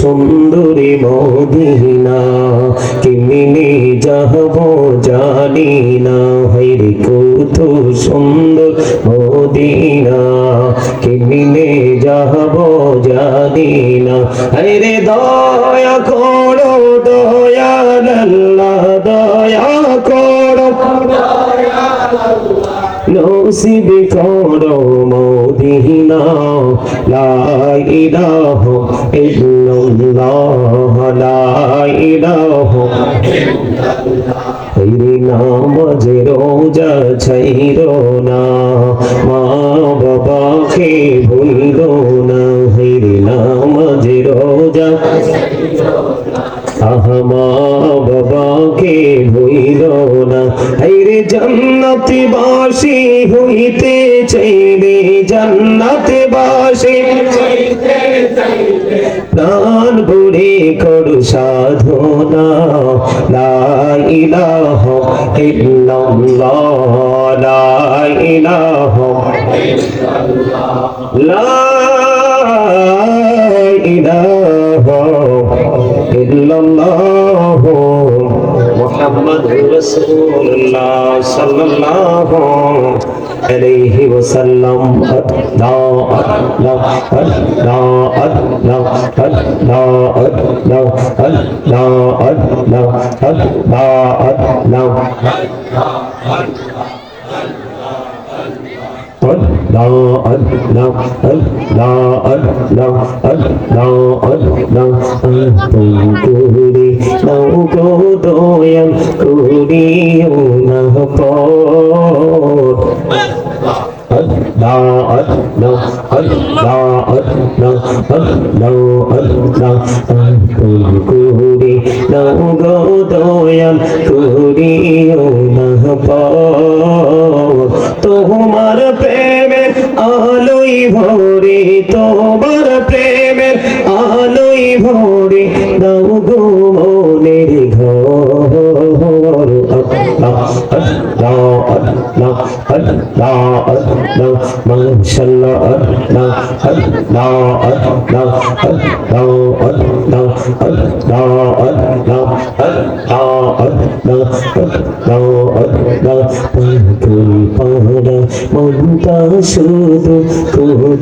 সুন্দরী মদিনা কেমনে যাব জানি না। হের কত সুন্দর মদিনা কেমনে যাব জানি না। হেরে দয়া করো দয়াল নসিব করো মদিনা, লা ইলাহা ইল্লাল্লাহ, লা ইলাহা হইরে যে রোজা ছাইরো না, মা বাবাকে ভুলো সাধনা লা ইলাহা ইল্লাল্লাহ লা ইলাহা লা ইলাহা ইল্লাল্লাহ মুহাম্মাদুর রাসূলুল্লাহ সাল্লাল্লাহু আলাইহি ওয়াসাল্লাম। লা লা লা লা লা লা লা করে নাও গো দয়াল করিও না পর করে নাও গো দয়াল করিও তোমার প্রেমের আলোই ভরে তোমার প্রেমের আলোই ভরে শুধু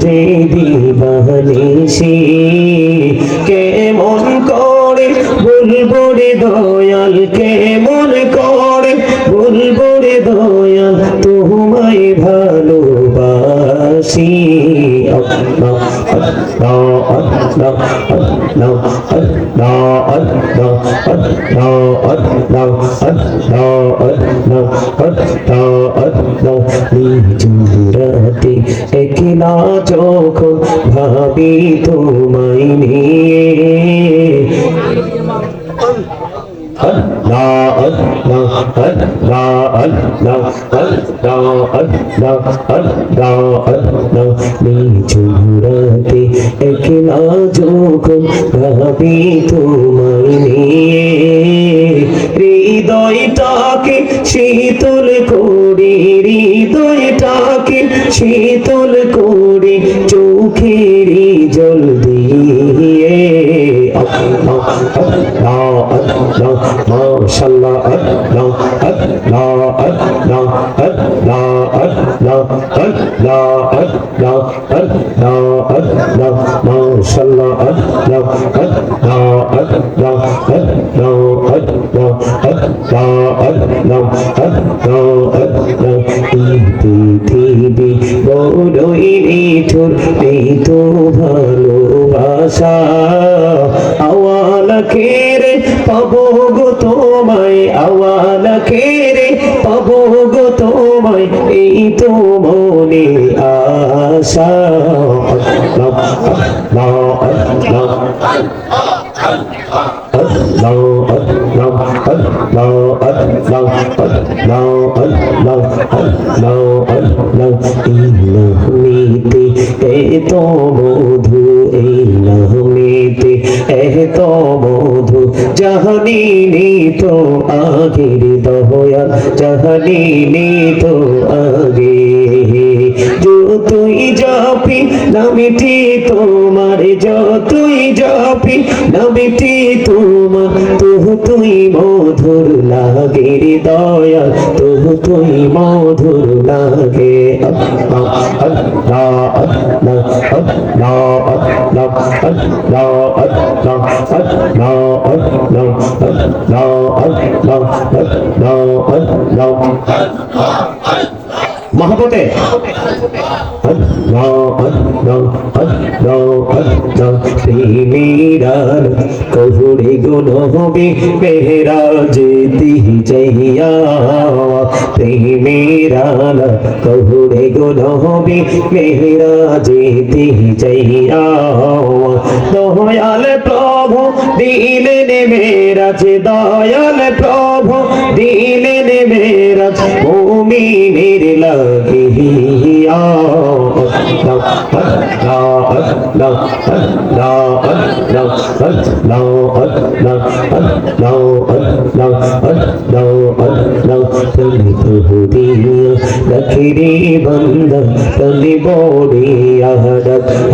নিজুরাতে একলা যখন ভাবি তোমায় নিয়ে। চুরাতে একলা যখন ভাবি তোমায় নিয়ে হৃদয়টাকে শীতল করি হৃদয়টাকে শীতল করি চোখেরই জল পৃথিবী বড়ই নিঠুর এই তো ভালোবাসা আওয়ালাখের পাবো গো তোমায় আওয়ালাখের পাবো গো তোমায় এই তো মনে আশা। ইলাহমিতে এ তো বধু ইলাহম পেতে এত মধু জাহানি নিত আগের দহয়া জাহানি নিত আগে যতই যাপি নবীটি তোমার যতই জপি নবীটি তোমার তুহু তুই মধুর লাগে রে দয়া তুহু তুই মধুর লাগে আল্লাহ আল্লাহ আল্লাহ আল্লাহ আল্লাহ আল্লাহ মহাপতে দয়াল প্রভু দিলেন মেরাজ দয়াল প্রভু মেরাজ মুমিনের লাগিয়া বন্ধ তলি বড়িয়া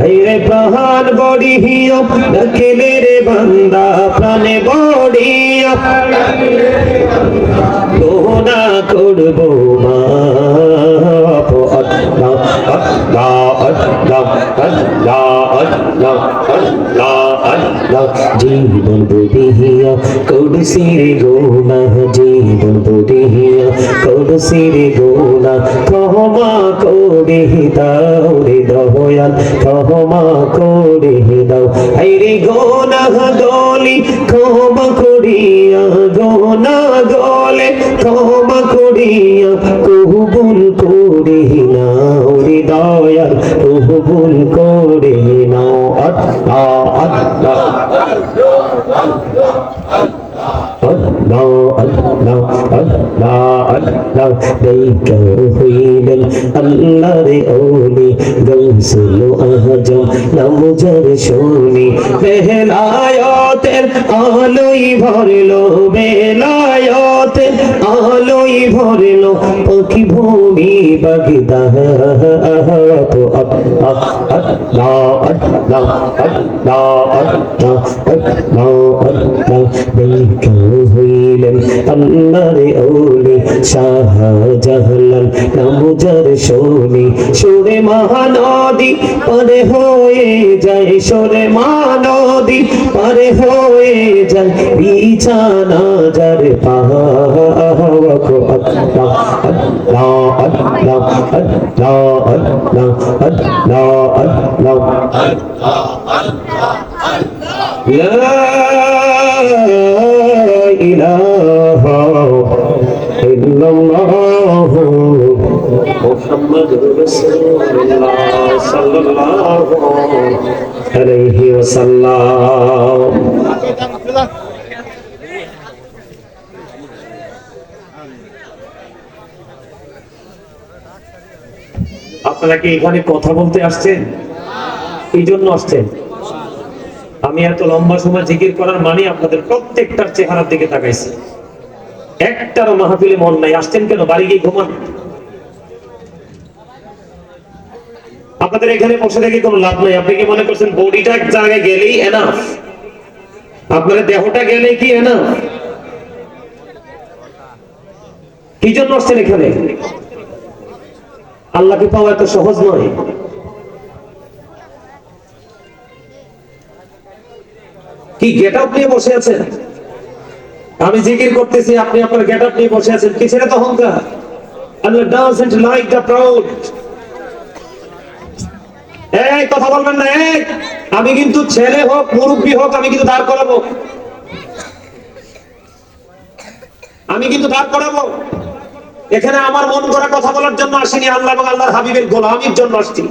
রে প্রাণ বড়িয়া দখিলে রে বন্দা প্রাণে বড়িয়া গোনা করব মাপ জীবন বুদিহিয়া কৌড়সির গোনা জীবন বুদিহিয়া কৌড়সির গোনা ক্ষমা করে দাও রে দয়াল ক্ষমা করে দাও আইরে গোনা গলি ক্ষমা করিয়া গোনা গলে ক্ষমা করিয়া ভুল করে নাও আত্মা আত্মা আল্লাহ আল্লাহ আল্লাহ আল্লাহ দেইকা হইলেন বেলায়তের আলোই ভরলো বেলায়তের আলোই ভরলো পাখি ভূমি বাগদা তো আল্লাহ আল্লাহ আল্লাহ আল্লাহ আল্লাহ আল্লাহ আল্লাহ হইলেন আল্লাহর ওলি শাহজাহালাল নামজার শোনি, সুরে মহানদী পারে হয়ে যায়, সুরে মহানদী পারে হয়ে যায়, বিছানা যার পাহাড়। কো আল্লাহ আল্লাহ আল্লাহ আল্লাহ আল্লাহ আল্লাহ আল্লাহ। لا إله إلا الله محمد رسول الله صلى الله عليه وسلم আপনারা কি এখানে কথা বলতে আসছেন এই জন্য আসছেন আমি এত লম্বা সময় জিকির করার মানে আপনাদের প্রত্যেকটার চেহারার দিকে তাকাইছি। একটারও মাহফিলে মন নাই। আসছেন কেন? বাড়ি গিয়ে ঘুমান। আপনাদের এখানে বসে থেকে কোনো লাভ নাই। আপনি কি মনে করছেন, বডিটা এক জায়গায় গেলেই এনাফ আপনার দেহটা গেলে কি এনাফ কি জন্য আসছেন এখানে? আল্লাহকে পাওয়া এত সহজ নয়। কি গেট আপ নিয়ে বসে আছেন? আমি জিকির করতেছি, আপনি আপনার গেট আপ নিয়ে বসে আছেন। কিসের তো অহংকার Allah doesn't like the proud এই, কথা বলবেন না, এই। আমি কিন্তু ছেলে হোক, মুরব্বী হোক, আমি কিন্তু দাঁড় করাবো। আমি কিন্তু দাঁড় করাবো। এখানে আমার মন করা কথা বলার জন্য আসিনি, আল্লাহ এবং আল্লাহর হাবিবের গোলামির জন্য আসছি।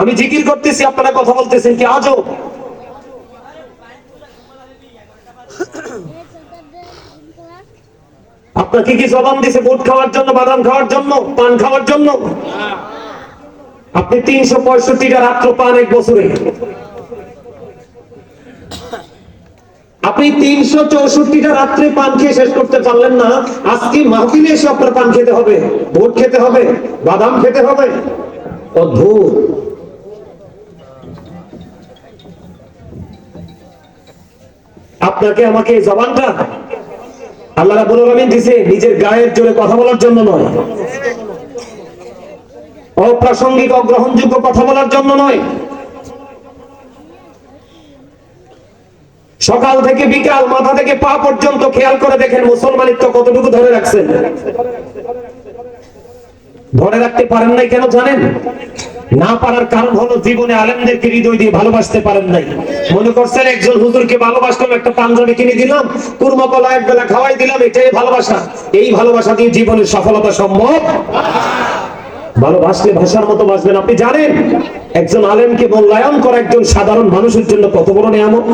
আমি জিকির করতেছি, আপনারা কথা বলতেছেন কি আজও? আপনাকে কি জবান দিছে, বুট খাওয়ার জন্য, বাদাম খাওয়ার জন্য, পান খাওয়ার জন্য? আপনি তিনশো পঁয়ষট্টিটা রাত্র পান এক বছরে। আপনি তিনশো চৌষট্টিটা রাত্রে পান খেয়ে শেষ করতে পারলেন না, আজকে মাহফিলে এসে আপনার পান খেতে হবে ভোট খেতে হবে, বাদাম খেতে হবে। অদ্ভুত। আপনাকে আমাকে জবানটা আল্লাহ রাব্বুল আলামিন দিছে নিজের গায়ের জোরে কথা বলার জন্য নয়। অপ্রাসঙ্গিক, অগ্রহণযোগ্য কথা বলার জন্য নয়। সকাল থেকে বিকাল মাথা থেকে পা পর্যন্ত খেয়াল করে দেখেন মুসলমানিত্ব কতটুকু ধরে রাখছেন। ধরে রাখতে পারেন নাই কেন জানেন? না পারার কারণ হলো জীবনে আলেমদেরকে হৃদয় দিয়ে ভালোবাসতে পারেন নাই। মনে করছেন একজন হুজুরকে ভালোবাসলাম, একটা পাঞ্জাবি কিনে দিলাম, কুরমা কলা এক বেলা খাওয়াই দিলাম, এটাই ভালোবাসা। এই ভালোবাসা দিয়ে জীবনের সফলতা সম্ভব? ভালোবাসলে ভাষার মতো বাসবেন। আপনি জানেন, একজন আলেমকে মূল্যায়ন করা একজন সাধারণ মানুষের জন্য কত বড় নিয়ামত?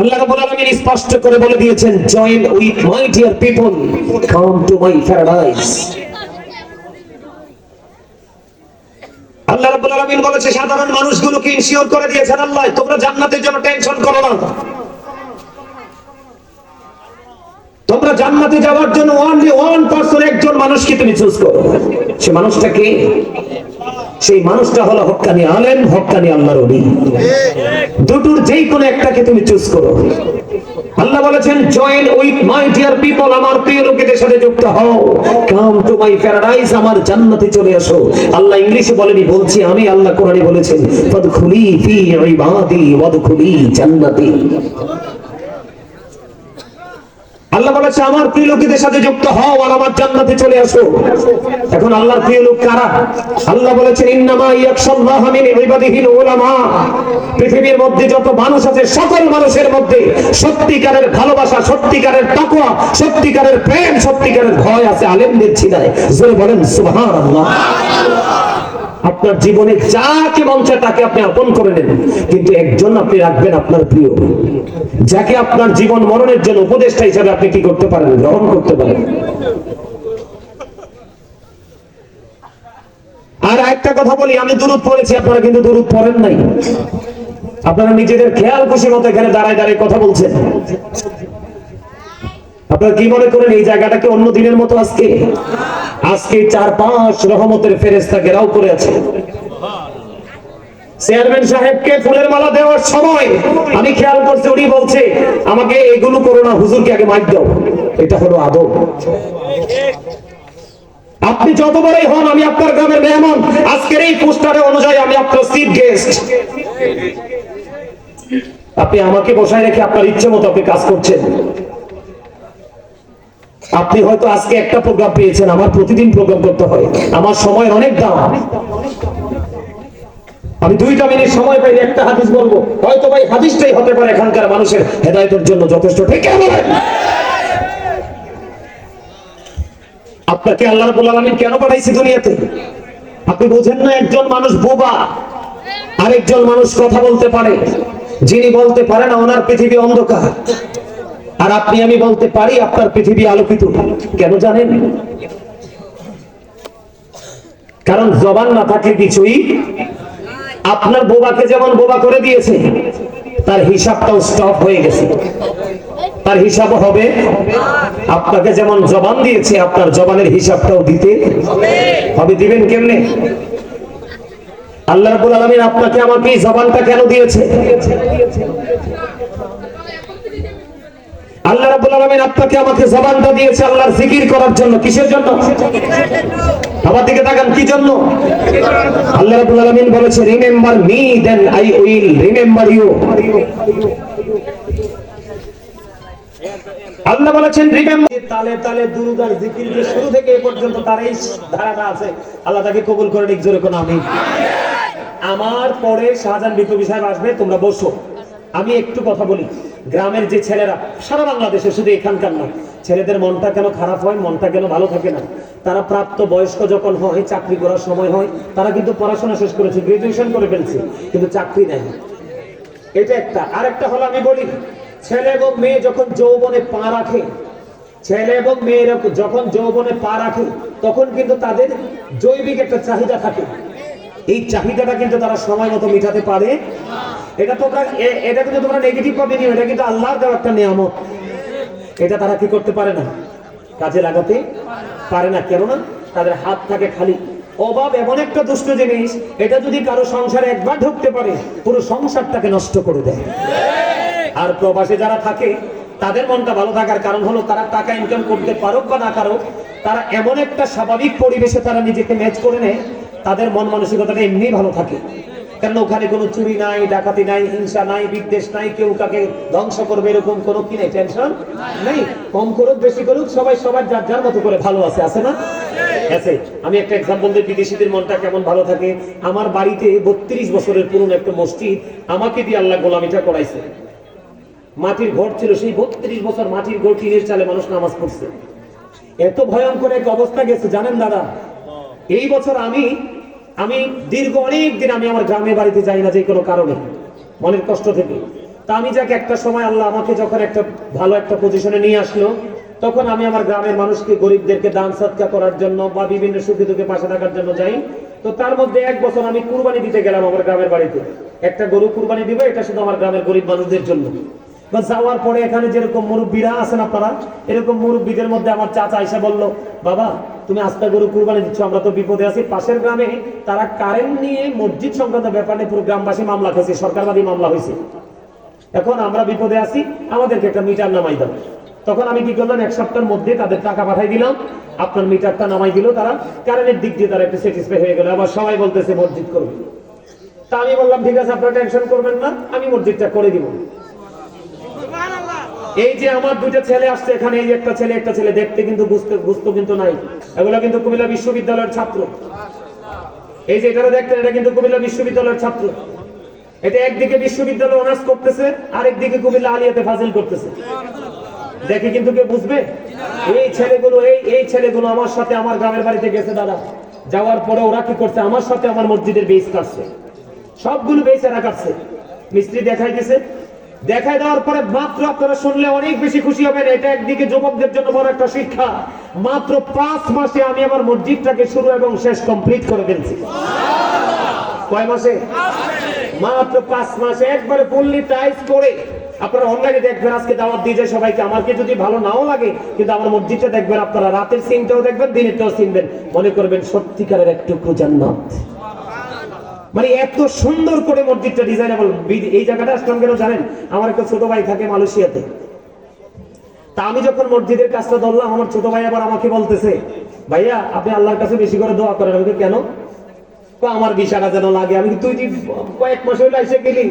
আল্লাহ রাব্বুল আলামিন স্পষ্ট করে বলে দিয়েছেন join with my dear people come to my paradise Allah রাব্বুল আলামিন বলেছে, সাধারণ মানুষগুলোকে ইনশিওর করে দিয়েছেন আল্লাহ। তোমরা জান্নাতের জন্য টেনশন করো না। তোমরা জান্নাতে যাওয়ার জন্য ওয়ান পার্সন একজন মানুষকে তুমি চুজ করো। সে মানুষটা কে? সেই মানুষটা হলো হক্কানি আলেম, হক্কানি আল্লাহর ওলি। দুটোর যেই কোনো একটাকে তুমি চুজ করো। আল্লাহ বলেছেন join with my dear people আমার প্রিয় লোকেদের সাথে যুক্ত হও। কাম টু মাই প্যারাডাইস আমার জান্নাতে চলে আসো আল্লাহ ইংলিশে বলেনি, বলছি আমি আল্লাহ কোরআনে বলেছেন, ফাদখুলি ফি ইবাদি, ওয়াদখুলি জান্নাতি। বলেছে, আমার প্রিয় লোকেদের সাথে যুক্ত হও আর আমার জান্নাতে চলে আসো। এখন আল্লাহর প্রিয় লোক কারা? আল্লাহ বলেছেন, ইন্নামা ইয়াকশাল্লাহ মিন ইবাদিহিল উলামা। পৃথিবীর মধ্যে যত মানুষ আছে, সকল মানুষের মধ্যে সত্যিকারের ভালোবাসা, সত্যিকারের তাকওয়া, সত্যিকারের প্রেম, সত্যিকারের ভয় আছে, আলেমদের ছিনায়। জোরে বলেন, সুবহানাল্লাহ। আপনার জীবনে যাকে মন চায় তাকে আপনি আপন করে নেন। কিন্তু একজন আপনি রাখবেন আপনার প্রিয়। যাকে আপনার জীবন মরণের জন্য উপদেষ্টা হিসাবে আপনি কি করতে পারেন? গ্রহণ করতে পারেন। আর একটা কথা বলি, আমি দূরত পড়েছি, আপনারা কিন্তু দূরত পড়েন নাই। আপনারা নিজেদের খেয়াল খুশি মতো এখানে দাঁড়ায় দাঁড়ায় কথা বলছেন। আপনারা কি মনে করেন এই জায়গাটাকে অন্য দিনের মতো আজকে? আজকে চার পাঁচ রহমতের ফেরেস্তা ঘেরাও করে আছে। চেয়ারম্যান সাহেবকে ফুলের মালা দেওয়ার সময় আমি খেয়াল করছি, উনি বলছে, আমাকে এগুলো করো না আগে মাইক দাও। এটা হলো আদব। আপনি যত বড়ই হন, আমি আপনার গ্রামের মেহমান। আজকের এই পোস্টারে অনুযায়ী আমি আপনার চিফ গেস্ট। আপনি আমাকে বসায় রেখে আপনার ইচ্ছে মতো আপনি কাজ করছেন। আপনি হয়তো আজকে একটা প্রোগ্রাম পেয়েছেন, আমার প্রতিদিন প্রোগ্রাম করতে হয়। আমার সময়ের অনেক দাম। আমি দুইটা মিনিট সময় পাইলে একটা হাদিস বলব। হয়তো ভাই হাদিসটাই হতে পারে এখানকার মানুষের হেদায়তের জন্য যথেষ্ট। ঠিক আপনাকে আল্লাহ রাব্বুল আলামিন কেন পাঠাইছে দুনিয়াতে? আপনি বোঝেন না একজন মানুষ বোবা, আরেকজন মানুষ কথা বলতে পারে। যিনি বলতে পারে না, ওনার পৃথিবী অন্ধকার। আর আপনি আমি বলতে পারি আপনার পৃথিবী আলোকিত। কেন জানেন? কারণ জবান না থাকলে কিছুই। আপনার বোবাকে যেমন বোবা করে দিয়েছে, তার হিসাবটাও স্টপ হয়ে গেছে। তার হিসাব হবে, আপনাকে যেমন জবান দিয়েছে, আপনার জবানের হিসাবটাও দিতে হবে। দিবেন কেমনে? আল্লাহ আপনাকে আমাকে জবানটা কেন দিয়েছে? আল্লাহ আপনাকে আমাকে জবানটা দিয়েছে আল্লাহর জিকির করার জন্য। কিসের জন্য? দিকে তাকান, কি জন্য? আল্লাহ বলেছে remember me then I will remember you Allah বলেছেন রিমেম্বার তালে তালে জিকির শুরু থেকে এ পর্যন্ত তার এই ধারাটা আছে, আল্লাহ তাকে কবুল করে নিক, জোরে কোন আমি। আমার পরে শাহজাহান বিপ্লবী সাহেব আসবে, তোমরা বসো। আমি একটু কথা বলি। গ্রামের যে ছেলেরা, সারা বাংলাদেশে শুধু এখানকার না, ছেলেদের মনটা কেন খারাপ হয়, মনটা কেন ভালো থাকে না? তারা প্রাপ্ত বয়স্ক যখন হয়, চাকরি করার সময় হয়, তারা কিন্তু পড়াশোনা শেষ করেছে গ্রাজুয়েশন করে ফেলছে, কিন্তু চাকরি নেয়। এটা একটা। আরেকটা হলো আমি বলি, ছেলে এবং মেয়ে যখন যৌবনে পা রাখে, ছেলে এবং মেয়েরা যখন যৌবনে পা রাখে, তখন কিন্তু তাদের জৈবিক একটা চাহিদা থাকে। এই চাহিদাটা কিন্তু তারা সময় মতো মেটাতে পারে। এটা তোমরা এটা কিন্তু তোমরা নেগেটিভ ভাবে নিও, এটা কিন্তু আল্লাহর দেওয়া একটা নিয়ামত। এটা তারা কি করতে পারে না? কাজে লাগাতে পারে না। কেননা তাদের হাত থাকে খালি। অভাব এমন একটা দুষ্ট জিনিস, এটা যদি কারও সংসারে একবার ঢুকতে পারে, পুরো সংসারটাকে নষ্ট করে দেয়। আর প্রবাসে যারা থাকে, তাদের মনটা ভালো থাকার কারণ হলো তারা টাকা ইনকাম করতে পারুক বা না পারুক, তারা এমন একটা স্বাভাবিক পরিবেশে তারা নিজেকে ম্যাচ করে নেয় তাদের মন মানসিকতাটা এমনি ভালো থাকে। কারণ ওখানে কোনো চুরি নাই, ডাকাতি নাই, হিংসা নাই, বিদ্বেষ নাই, কেউ কাকে ধ্বংস করবে এরকম কোনো কি নেই, টেনশন নেই। কম করুক, বেশি করুক, সবাই সবার যার যার মতো করে ভালো আছে আছে না? আছে। আমি একটা এক্সাম্পল দিই, বিদেশিদের মনটা কেমন ভালো থাকে। আমার বাড়িতে বত্রিশ বছরের পুরনো একটা মসজিদ, আমাকে দিয়ে আল্লাহ গোলামিটা করাইছে। মাটির ঘর ছিল, সেই বত্রিশ বছর মাটির ঘর টিনের চালে মানুষ নামাজ পড়ছে। এত ভয়ঙ্কর এক অবস্থা গেছে, জানেন দাদা? এই বছর আমি আমি দীর্ঘ অনেক দিন আমি আমার গ্রামে বাড়িতে যাই না যে কোনো কারণে, মনের কষ্ট থেকে। তা আমি যাকে একটা সময় আল্লাহ আমাকে যখন একটা ভালো একটা পজিশনে নিয়ে আসলো, তখন আমি আমার গ্রামের মানুষকে, গরিবদেরকে দান সৎকা করার জন্য বা বিভিন্ন সুখে দুঃখে পাশে থাকার জন্য যাই। তো তার মধ্যে এক বছর আমি কুরবানি দিতে গেলাম আমার গ্রামের বাড়িতে। একটা গরু কুরবানি দিব, এটা শুধু আমার গ্রামের গরিব মানুষদের জন্য। বা যাওয়ার পরে এখানে যেরকম মুরব্বীরা আছেন আপনারা, এরকম মুরব্বীদের মধ্যে আমার চাচা এসে বলল, বাবা, তুমি আস্তা গরু কুরবানি দিচ্ছ, আমরা তো বিপদে আছি। পাশের গ্রামে তারা কারেন্ট নিয়ে মসজিদ সংক্রান্ত ব্যাপার পুরো গ্রামবাসী মামলা খেয়েছে, সরকারবাদী মামলা হয়েছে। এখন আমরা বিপদে আছি, আমাদেরকে একটা মিটার নামাই দাও। তখন আমি কি করলাম, এক সপ্তাহের মধ্যে তাদের টাকা পাঠাই দিলাম, আপনার মিটারটা নামাই দিল তারা, কারেন্টের দিক দিয়ে তারা একটু স্যাটিসফাই হয়ে গেল, আবার সবাই বলতেছে, মসজিদ করবে তা আমি বললাম, ঠিক আছে, আপনারা টেনশন করবেন না, আমি মসজিদটা করে দিব। এই যে আমার দুইটা ছেলে আসছে এখানে, এই একটা ছেলে একটা ছেলে, দেখতে কিন্তু বুঝতে বুঝতে কিন্তু নাই। এগুলো কিন্তু কুমিল্লা বিশ্ববিদ্যালয়ের ছাত্র। এই যে এটা দেখতেন, এটা কিন্তু কুমিল্লা বিশ্ববিদ্যালয়ের ছাত্র। এটা একদিকে বিশ্ববিদ্যালয় অনার্স করতেছে আর একদিকে কুমিল্লা আলিয়াতে ফাজিল করতেছে। দেখে কিন্তু কেউ বুঝবে? এই ছেলেগুলো, এই এই ছেলেগুলো আমার সাথে আমার গ্রামের বাড়িতে গেছে, দাদা। যাওয়ার পরে ওরা কি করছে? আমার সাথে আমার মসজিদের বেস কাটছে। সবগুলো বেস এরা কাটছে। মিস্ত্রি দেখাই দিছে দেখাই দেওয়ার পরে মাত্র আপনারা শুনলে অনেক বেশি খুশি হবেন। এটা একদিকে যুবকদের জন্য বড় একটা শিক্ষা। মাত্র পাঁচ মাসে আমি আমার মসজিদটাকে শুরু এবং শেষ কমপ্লিট করে ফেলছি। কয় মাসে? মাত্র পাঁচ মাসে। একবারে ফুললি টাইস করে আপনারা অনলাইনে দেখবেন, আজকে দাওয়াত দিয়ে যায় সবাইকে। আমাকে যদি ভালো নাও লাগে, কিন্তু আমার মসজিদটা দেখবেন, আপনারা রাতের সিনটাও দেখবেন, দিনেরটাও চিনবেন। মনে করবেন সত্যিকারের এক টুকরো জান্নাত। মানে এত সুন্দর করে মসজিদটা ডিজাইনেবল এই জায়গাটা আসলাম কেন জানেন? আমার একটা ছোট ভাই থাকে মালয়েশিয়াতে। তা আমি যখন মসজিদের কাজটা ধরলাম, আমার ছোট ভাই আবার আমাকে বলতেছে, ভাইয়া, আপনি আল্লাহর কাছে বেশি করে দোয়া করেন। আমি কেন? আমার বিশাটা যেন লাগে। আমি তুই যে কয়েক মাস হইলে এসে গেলি,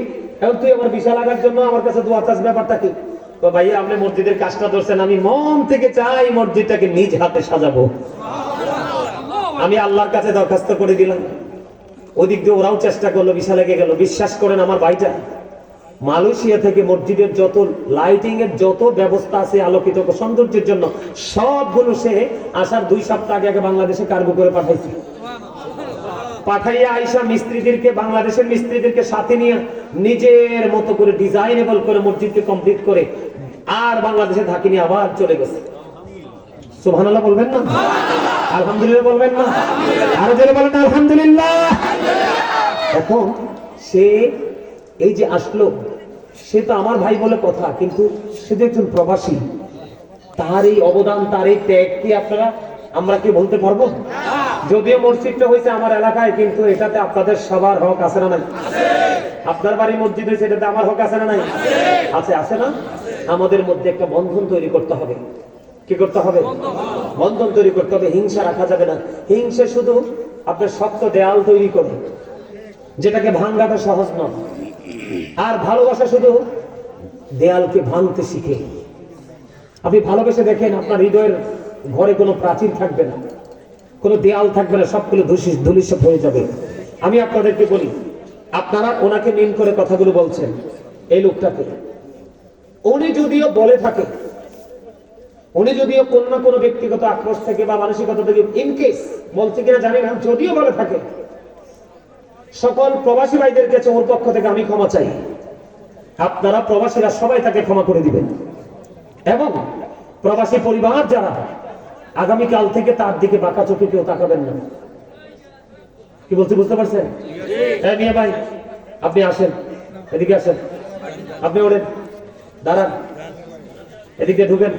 এখন তুই আমার বিশা লাগার জন্য আমার কাছে দোয়া চাষ ব্যাপারটা কি? তো ভাইয়া, আপনি মসজিদের কাজটা ধরছেন, আমি মন থেকে চাই মসজিদটাকে নিজ হাতে সাজাবো। আমি আল্লাহর কাছে দরখাস্ত করে দিলাম। ওদিক দিয়ে ওরাও চেষ্টা করল বিশা লেগে গেল। বিশ্বাস করেন আমার ভাইটা, মালয়েশিয়া থেকে মসজিদের যত লাইটিং এর যত ব্যবস্থা আছে আলোকিত সৌন্দর্যের জন্য, সবগুলো সে আসার দুই সপ্তাহ আগে আগে বাংলাদেশে কার্গো করে পাঠাইছে। পাঠাইয়া আইসা মিস্ত্রিদেরকে, বাংলাদেশের মিস্ত্রিদেরকে সাথে নিয়ে নিজের মতো করে ডিজাইনেবল করে মসজিদকে কমপ্লিট করে আর বাংলাদেশে থাকি নিয়ে আবার চলে গেছে। সুবহানাল্লাহ বলবেন না? আলহামদুলিল্লাহ বলবেন না? আরও জোরে বলেন, আলহামদুলিল্লাহ। এখন সে এই যে আসলো, সে তো আমার ভাই বলে কথা, কিন্তু সে তো একজন প্রবাসী, তার এই অবদান, তার এই ত্যাগ কি আপনারা, আমরা কি বলতে পারব? যদিও মসজিদটা হয়েছে আমার এলাকায়, কিন্তু এটাতে আপনাদের সবার হক আছে না নাই? আপনার বাড়ি মসজিদ হয়েছে, এটাতে আমার হক আছে না নাই? আছে আছে না? আমাদের মধ্যে একটা বন্ধন তৈরি করতে হবে। কি করতে হবে? বন্ধন তৈরি করতে হবে, হিংসা রাখা যাবে না। হিংসা শুধু আপনার শক্ত দেয়াল তৈরি করে। যেটাকে ভাঙ্গাটা সহজ নয়। আর ভালোবাসা শুধু দেয়ালকে ভাঙতে শিখে। আপনি ভালোবেসে দেখেন আপনার হৃদয়ের ঘরে কোনো প্রাচীর থাকবে না, কোনো দেয়াল থাকবে না, সবগুলো ধূসি- ধূলিসাৎ হয়ে যাবে। আমি আপনাদেরকে বলি, আপনারা ওনাকে মিন করে কথাগুলো বলছেন, এই লোকটাকে। উনি যদিও বলে থাকে, উনি যদিও কোন না কোনো ব্যক্তিগত আক্রোশ থেকে বা মানসিকতা থেকে ইনকেস বলছে কিনা জানি না, যদিও বলে থাকে সকল প্রবাসী ভাইদের কাছে ওর পক্ষ থেকে আমি ক্ষমা চাই। আপনারা প্রবাসীরা সবাই তাকে ক্ষমা করে দিবেন। এবং প্রবাসী পরিবার যারা আগামীকাল থেকে তার দিকে বাঁকা চোখে কেউ তাকাবেন না। কি বলছি বুঝতে পারছেন? হ্যাঁ মিয়া ভাই আপনি আসেন এদিকে আসেন। আপনি ওঠেন দাঁড়ান। এদিকে ঢুকেন।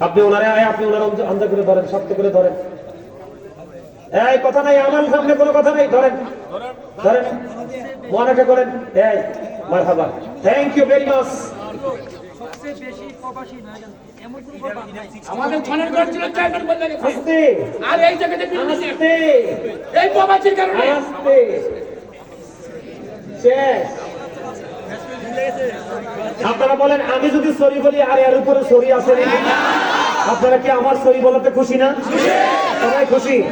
আপনি ওনারে আয় আপনি ওনার আন্দা করে ধরেন শক্ত করে ধরেন। এই কথা নাই আমার সামনে কোনো কথা নাই ধরেন। ধরেন মনেটা করেন। এই মারহাবা। থ্যাংক ইউ ভেরি মাচ সবচেয়ে বেশি প্রবাসী না এমন কোনো প্রবাস নাই আমাদের খানের ঘর ছিল চারজন বললে গেছে আর এই জায়গাতে এই প্রবাসীর কারণে। শেষ। আপনারা বলেন, আমি যদি সরি বলি, আর, এর উপরে সরি আছে আপনারা কি আমার সরি বলাতে খুশি না? সবাই খুশি?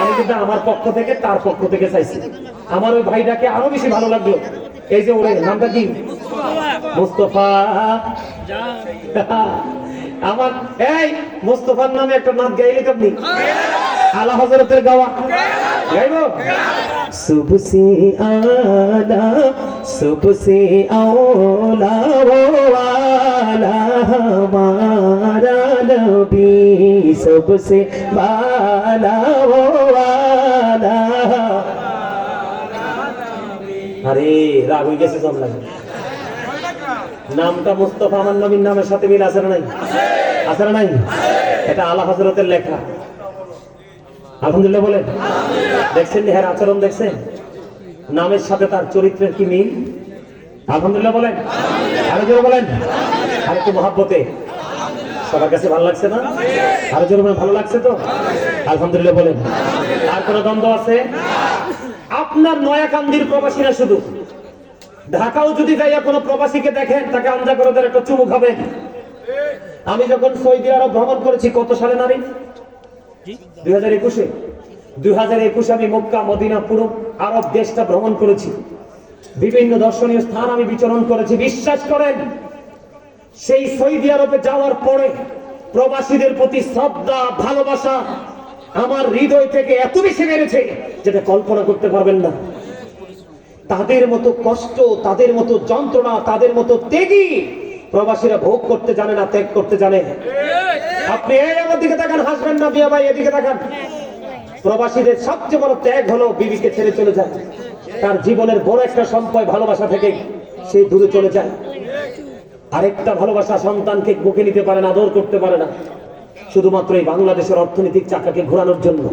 আমি কিন্তু আমার পক্ষ থেকে, তার পক্ষ থেকে চাইছি। আমার ওই ভাইটাকে আরও বেশি ভালো লাগল। এই যে ওরে, নামটা কি? মুস্তফা। আমার, এই, মুস্তফার নামে একটা নাম গাইলে আপনি? আলা হজরতের গাওয়া। গাইব? সুবসে আলা सबसे औला वो वाला हमारा नबी सबसे वाला वो वाला আরে রাগ হয়ে গেছে সব লাগে নামটা মুস্তফা আমার নবীর নামের সাথে মিল আছে না নাই আছে না নাই এটা আলা হজরতের লেখা আলহামদুলিল্লাহ বলেন দেখছেন হ্যাঁ আচরণ দেখছেন নামের সাথে তার চরিত্রের কি মিল? আলহামদুলিল্লাহ বলেন। আরও জোরে বলেন। আর একটু মহাব্বতে? সবার কাছে ভালো লাগছে না? আরও জোরে বলেন, ভালো লাগছে তো? আলহামদুলিল্লাহ বলেন। আর কোন দ্বন্দ্ব আছে? আপনার নয়াকান্দির প্রবাসীরা শুধু। ঢাকাও যদি যাইয়া কোনো প্রবাসীকে দেখেন তাকে আন্দা করে তার একটা চুমু খাবেন। আমি যখন সৌদি আরব ভ্রমণ করেছি কত সালে নারী? দুই হাজার একুশে। দুই হাজার একুশে আমি মক্কা মদিনা পুরো আরব দেশটা ভ্রমণ করেছি। বিভিন্ন দর্শনীয় স্থান আমি বিচরণ করেছি। বিশ্বাস করেন, সেই সৌদি আরবে যাওয়ার পরে প্রবাসীদের প্রতি শ্রদ্ধা, ভালোবাসা আমার হৃদয় থেকে এত বেশি বেড়েছে যেটা কল্পনা করতে পারবেন না। তাদের মতো কষ্ট, তাদের মতো যন্ত্রণা, তাদের মতো ত্যাগী প্রবাসীরা ভোগ করতে জানে না, ত্যাগ করতে জানে। আপনি এই আমার দিকে তাকান, হাসবেন না বিয়া ভাই, এদিকে তাকান। প্রবাসীদের সবচেয়ে বড় ত্যাগ হলো বিবিকে ছেড়ে চলে যায়। তার জীবনের বড় একটা সম্পয় ভালোবাসা থেকে সে দূরে চলে যায়। আরেকটা ভালোবাসা সন্তানকে বুকে নিতে পারে না, আদর করতে পারে না। শুধুমাত্র এই বাংলাদেশের অর্থনৈতিক চাকাকে ঘোরানোর জন্য।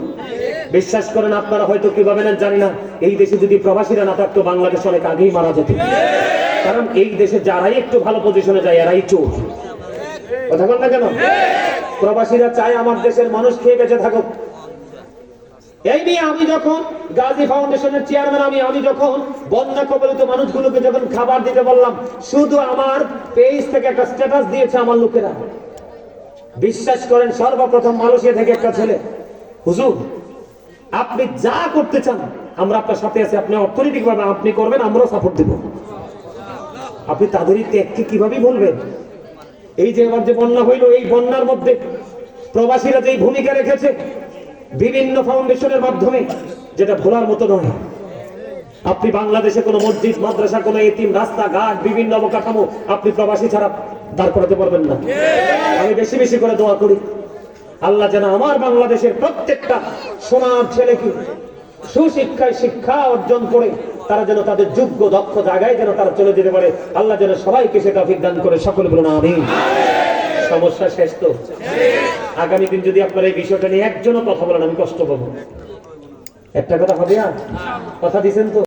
বিশ্বাস করেন আপনারা হয়তো কীভাবে না জানি না, এই দেশে যদি প্রবাসীরা না থাকতো, বাংলাদেশ অনেক আগেই মারা যেত। কারণ এই দেশে যারাই একটু ভালো পজিশনে যায়, এরাই চোর। কথা বল না কেন? প্রবাসীরা চায় আমার দেশের মানুষ খেয়ে বেঁচে থাকুক। এই নিয়ে আমি যখন গাজী ফাউন্ডেশনের চেয়ারম্যান, আমি আমি যখন বন্যা কবলিত মানুষগুলোকে যখন খাবার দিতে বললাম, শুধু আমার পেজ থেকে একটা স্ট্যাটাস দিয়েছে আমার লোকেরা। বিশ্বাস করেন, সর্বপ্রথম মালয়েশিয়া থেকে একটা ছেলে। হুজুর, আপনি যা করতে চান, আমরা আপনার সাথে আছি, আপনি অর্থনৈতিক ভাবে আপনি করবেন, আমরাও সাপোর্ট দেব। আপনি তাদেরই ত্যাগকে কীভাবে বলবেন এই যে এবার যে বন্যা হইল, এই বন্যার মধ্যে প্রবাসীরা যেই ভূমিকা রেখেছে বিভিন্ন ফাউন্ডেশনের মাধ্যমে, যেটা ভোলার মতো নয়। আপনি বাংলাদেশে কোনো মসজিদ, মাদ্রাসা, কোনো এতিম, রাস্তাঘাট, বিভিন্ন অবকাঠামো আপনি প্রবাসী ছাড়া দাঁড় করাতে পারবেন না। আমি বেশি বেশি করে দোয়া করি। আল্লাহ যেন আমার বাংলাদেশের প্রত্যেকটা সোনার ছেলেকে সুশিক্ষায় শিক্ষা অর্জন করে তারা যেন তাদের যোগ্য, দক্ষ জায়গায় যেন তারা চলে যেতে পারে। আল্লাহ যেন সবাইকে সেটা দান করে। সকলে বলুন আমি সমস্যা শেষ তো? আগামী দিন যদি আপনার এই বিষয়টা নিয়ে একজনও কথা বলেন, আমি কষ্ট পাবো। একটা কথা হবে আর কথা দিচ্ছেন তো?